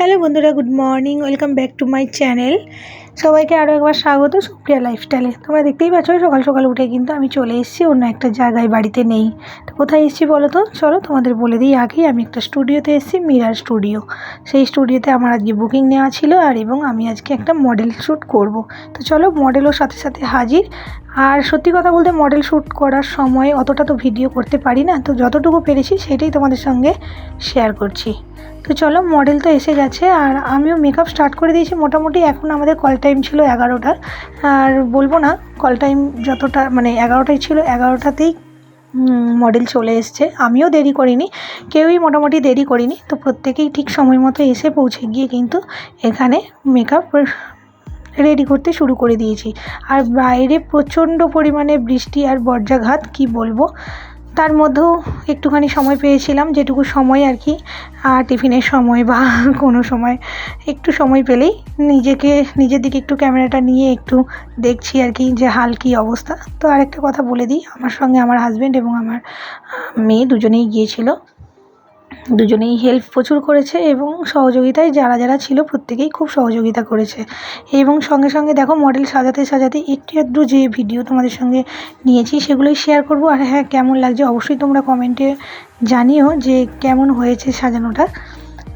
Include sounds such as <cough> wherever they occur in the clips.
Hello বন্ধুরা good morning welcome back to my channel সবাইকে আরও একবার স্বাগত সুপ্রিয়া লাইফস্টাইলে তোমরা দেখতেই পাচ্ছ, সকাল সকাল উঠে কিন্তু আমি চলে এসেছি, অন্য একটা জায়গায় বাড়িতে নেই। তো কোথায় এসেছি বলো তো? চলো তোমাদের বলে দিই আগেই, আমি একটা স্টুডিওতে এসেছি মিরার স্টুডিও সেই স্টুডিওতে আমার আজকে বুকিং নেওয়া ছিল আর এবং আমি আজকে একটা মডেল শ্যুট করব। তো চলো মডেলও সাথে সাথে হাজির। আর সত্যি কথা বলতে মডেল শ্যুট করার সময় অতটা তো ভিডিও করতে পারি না, তো যতটুকু পেরেছি সেটাই তোমাদের সঙ্গে শেয়ার করছি। তো চলো মডেল তো এসে গেছে আর আমিও মেকআপ স্টার্ট করে দিয়েছি মোটামুটি। এখন আমাদের কল টাইম ছিল এগারোটার। আর বলব না কল টাইম যতটা মানে এগারোটায় ছিল, এগারোটাতেই মডেল চলে এসছে। আমিও দেরি করিনি, কেউই মোটামুটি দেরি করিনি। তো প্রত্যেকেই ঠিক সময় মতো এসে পৌঁছে গিয়ে কিন্তু এখানে মেকআপ রেডি করতে শুরু করে দিয়েছি। আর বাইরে প্রচণ্ড পরিমাণে বৃষ্টি আর বর্জ্যাঘাত কি বলব? তার মধ্যেও একটুখানি সময় পেয়েছিলাম, যেটুকু সময় আর কি। টিফিনের সময় বা <laughs> কোনো সময় একটু সময় পেলেই নিজেকে, নিজের দিকে একটু ক্যামেরাটা নিয়ে একটু দেখছি আর কি, যে হাল কী অবস্থা। তো আরেকটা কথা বলে দিই, আমার সঙ্গে আমার হাজব্যান্ড এবং আমার মেয়ে দুজনেই গিয়েছিল। দুজনেই হেল্প প্রচুর করেছে এবং সহযোগিতায় যারা যারা ছিল প্রত্যেকেই খুব সহযোগিতা করেছে। এবং সঙ্গে সঙ্গে দেখো মডেল সাজাতে সাজাতে একটু একটু যে ভিডিও তোমাদের সঙ্গে নিয়েছি সেগুলোই শেয়ার করব। আর হ্যাঁ কেমন লাগছে অবশ্যই তোমরা কমেন্টে জানিও যে কেমন হয়েছে সাজানোটা।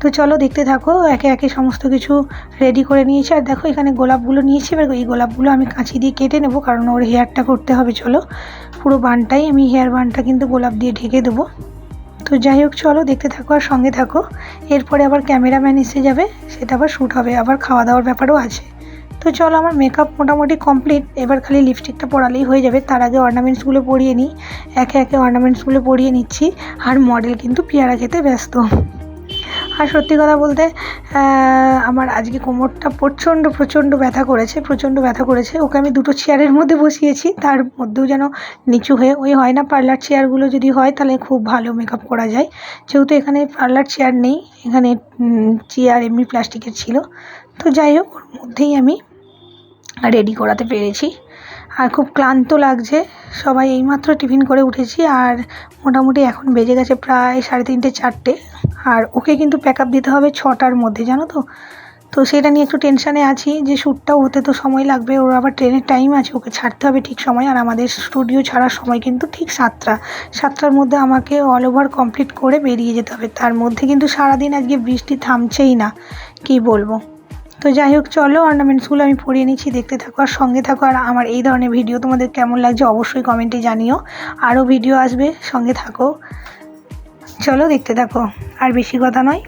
তো চলো দেখতে থাকো, একে একে সমস্ত কিছু রেডি করে নিয়েছি। আর দেখো এখানে গোলাপগুলো নিয়েছি, এবার এই গোলাপগুলো আমি কাঁচি দিয়ে কেটে নেব, কারণ ওর হেয়ারটা করতে হবে, চলো। পুরো বানটাই, আমি হেয়ার বানটা কিন্তু গোলাপ দিয়ে ঢেকে দেবো। তো যাই হোক, চলো, দেখতে থাকো আর সঙ্গে থাকো। এরপরে আবার ক্যামেরাম্যান এসে যাবে, সেটা আবার শ্যুট হবে, আবার খাওয়া দাওয়ার ব্যাপারও আছে। তো চলো, আমার মেকআপ মোটামুটি কমপ্লিট এবার খালি লিপস্টিকটা পরালেই হয়ে যাবে। তার আগে অর্নামেন্টসগুলো পরিয়ে নিই। একে একে অর্নামেন্টসগুলো পরিয়ে নিচ্ছি। আর মডেল কিন্তু পেয়ারা খেতে ব্যস্ত। আর সত্যি কথা বলতে আমার আজকে কোমরটা প্রচণ্ড প্রচণ্ড ব্যথা করেছে, প্রচণ্ড ব্যথা করেছে। ওকে আমি দুটো চেয়ারের মধ্যে বসিয়েছি, তার মধ্যেও যেন নিচু হয়ে, ওই হয় না পার্লার চেয়ারগুলো যদি হয় তাহলে খুব ভালো মেকআপ করা যায়। যেহেতু এখানে পার্লার চেয়ার নেই, এখানে চেয়ার এমনি প্লাস্টিকের ছিল। তো যাই হোক, ওর মধ্যেই আমি রেডি করাতে পেরেছি। আর খুব ক্লান্ত লাগছে, সবাই এইমাত্র টিফিন করে উঠেছি, আর মোটামুটি এখন বেজে গেছে প্রায় সাড়ে তিনটে, চারটে। আর ওকে কিন্তু প্যাক আপ দিতে হবে ছটার মধ্যে, জানো তো? তো সেটা নিয়ে একটু টেনশানে আছি যে শ্যুটটাও হতে তো সময় লাগবে, ওর আবার ট্রেনের টাইম আছে, ওকে ছাড়তে হবে ঠিক সময়, আর আমাদের স্টুডিও ছাড়ার সময় কিন্তু ঠিক সাতটা। সাতটার মধ্যে আমাকে অল ওভার কমপ্লিট করে বেরিয়ে যেতে হবে, তার মধ্যে কিন্তু সারাদিন আজকে বৃষ্টি থামছেই না, কি বলব? তো যাই হোক, চলো অর্নামেন্টসগুলো আমি পরিয়ে নিচ্ছি, দেখতে থাকো আর সঙ্গে থাকো, আর আমার এই ধরনের ভিডিও তোমাদের কেমন লাগছে অবশ্যই কমেন্টে জানিও। আরও ভিডিও আসবে, সঙ্গে থাকো। চলো দেখতে থাকো। আর বেশি কথা নয়।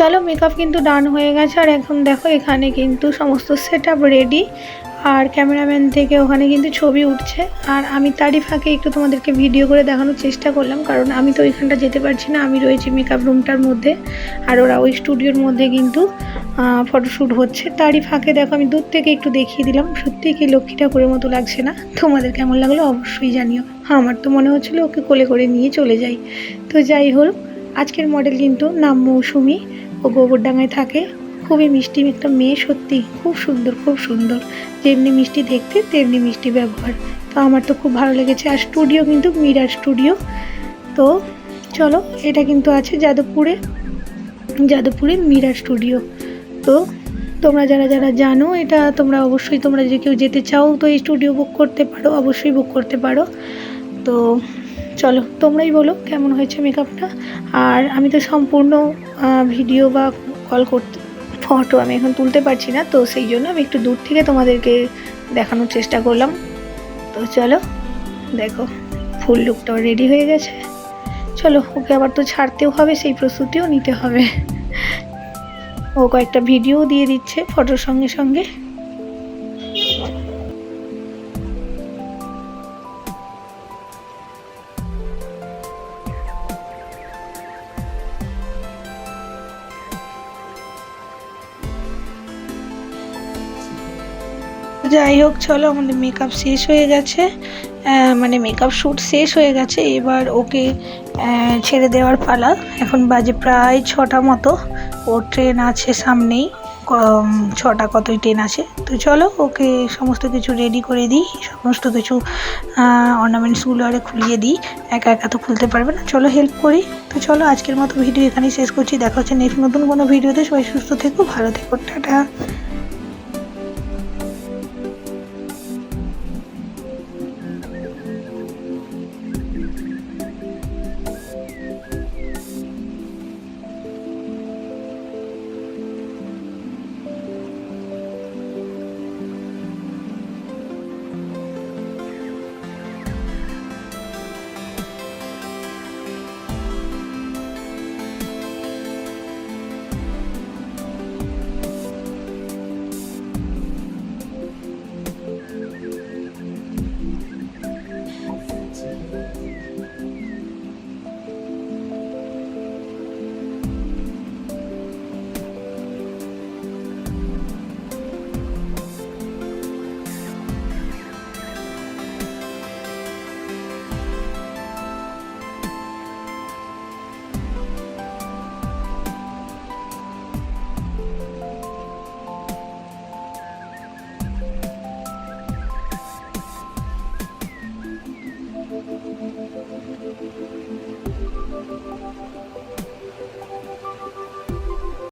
চলো মেকআপ কিন্তু ডান হয়ে গেছে। আর এখন দেখো এখানে কিন্তু সমস্ত সেট রেডি আর ক্যামেরাম্যান থেকে ওখানে কিন্তু ছবি উঠছে। আর আমি তারই ফাঁকে একটু তোমাদেরকে ভিডিও করে দেখানোর চেষ্টা করলাম। কারণ আমি তো ওইখানটা যেতে পারছি না। আমি রয়েছি মেকআপ রুমটার মধ্যে। আর ওরা ওই স্টুডিওর মধ্যে কিন্তু ফটোশ্যুট হচ্ছে। তারই ফাঁকে দেখো আমি দূর থেকে একটু দেখিয়ে দিলাম। সত্যিই কি লক্ষ্মী ঠাকুরের মতো লাগছে না? তোমাদের কেমন লাগল অবশ্যই জানিও। হ্যাঁ আমার তো মনে হচ্ছিল ওকে কোলে করে নিয়ে চলে যাই। তো যাই হোক, আজকের মডেল কিন্তু নাম মৌসুমি। ও গোবরডাঙায় থাকে। খুবই মিষ্টি একটা মেয়ে সত্যি, খুব সুন্দর খুব সুন্দর। যেমনি মিষ্টি দেখতে, তেমনি মিষ্টি ব্যবহার। তো আমার তো খুব ভালো লেগেছে। আর স্টুডিও কিন্তু মিরার স্টুডিও তো চলো, এটা কিন্তু আছে যাদবপুরে। যাদবপুরে মিরার স্টুডিও তো তোমরা যারা যারা জানো, এটা তোমরা অবশ্যই, তোমরা যে কেউ যেতে চাও, তো এই স্টুডিও বুক করতে পারো, অবশ্যই বুক করতে পারো। তো চলো, তোমরাই বলো কেমন হয়েছে মেকআপটা আর আমি তো সম্পূর্ণ ভিডিও বা কল করতে ফটো আমি এখন তুলতে পারছি না, তো সেই জন্য আমি একটু দূর থেকে তোমাদেরকে দেখানোর চেষ্টা করলাম। তো চলো, দেখো ফুল লুকটাও রেডি হয়ে গেছে। চলো, ওকে আবার তো ছাড়তেও হবে, সেই প্রস্তুতিও নিতে হবে। ও কয়েকটা ভিডিও দিয়ে দিচ্ছে ফটোর সঙ্গে সঙ্গে। যাই হোক, চলো আমাদের মেকআপ শেষ হয়ে গেছে। মানে মেকআপ শ্যুট শেষ হয়ে গেছে। এবার ওকে ছেড়ে দেওয়ার পালা। এখন বাজে প্রায় ছটা মতো। ওর ট্রেন আছে সামনেই। ছটা কতই ট্রেন আছে। তো চলো, ওকে সমস্ত কিছু রেডি করে দিই। সমস্ত কিছু অর্নামেন্টসগুলো আরে খুলিয়ে দিই। একা একা তো খুলতে পারবে না। চলো হেল্প করি। তো চলো, আজকের মতো ভিডিও এখানেই শেষ করছি। দেখা হচ্ছে নেক্সট নতুন কোনো ভিডিওতে সবাই সুস্থ থেকো, ভালো থেকো। টাটা।